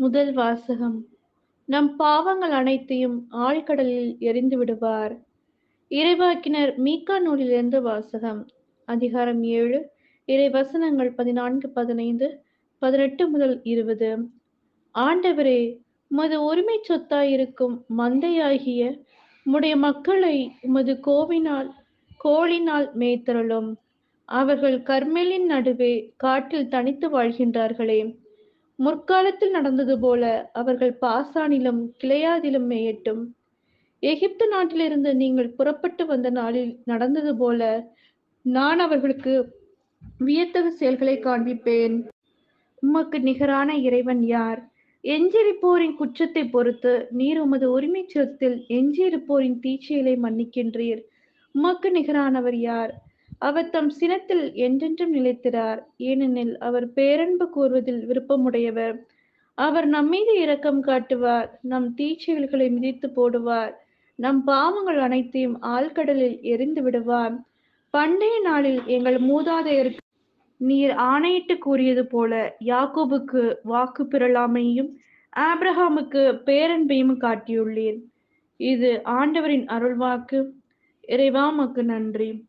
முதல் வாசகம். நம் பாவங்கள் அனைத்தையும் ஆழ்கடலில் எரிந்து விடுவார். இறைவாக்கினர் மீகா நூலிலிருந்து வாசகம். அதிகாரம் ஏழு இறை வசனங்கள் பதினான்கு பதினைந்து பதினெட்டு முதல் இருபது. ஆண்டவரே உமது உரிமை சொத்தாயிருக்கும் மந்தையாகிய உம்முடைய மக்களை உமது கோவினால் கோளினால் மேய்த்தருளும். அவர்கள் கர்மேலின் நடுவே காட்டில் தனித்து வாழ்கின்றார்களே. முற்காலத்தில் நடந்தது போல அவர்கள் பாசானிலும் கிளையாதிலும் மேயட்டும். எகிப்து நாட்டிலிருந்து நீங்கள் புறப்பட்டு வந்த நாளில் நடந்தது போல நான் அவர்களுக்கு வியத்தகு செயல்களை காண்பிப்பேன். உமக்கு நிகரான இறைவன் யார்? எஞ்சியிருப்போரின் குற்றத்தை பொறுத்து நீர் உமது உரிமைச் சொத்தில் எஞ்சியிருப்போரின் தீச்செயலை மன்னிக்கின்றீர். உமக்கு நிகரானவர் யார்? அவர் தம் சினத்தில் என்றென்றும் நிலைத்திறார் ஏனெனில் அவர் பேரன்பு கூறுவதில் விருப்பமுடையவர். அவர் நம்மீது இரக்கம் காட்டுவார். நம் தீச்செயல்களை மிதித்து போடுவார். நம் பாவங்கள் அனைத்தையும் ஆழ்கடலில் எரிந்து விடுவார். பண்டைய நாளில் எங்கள் மூதாதையருக்கு நீர் ஆணையிட்டு கூறியது போல யாக்கோபுக்கு வாக்கு பெறலாமையும் ஆப்ரஹாமுக்கு பேரன்பையும் காட்டியுள்ளீர். இது ஆண்டவரின் அருள்வாக்கு. இறைவாமக்கு நன்றி.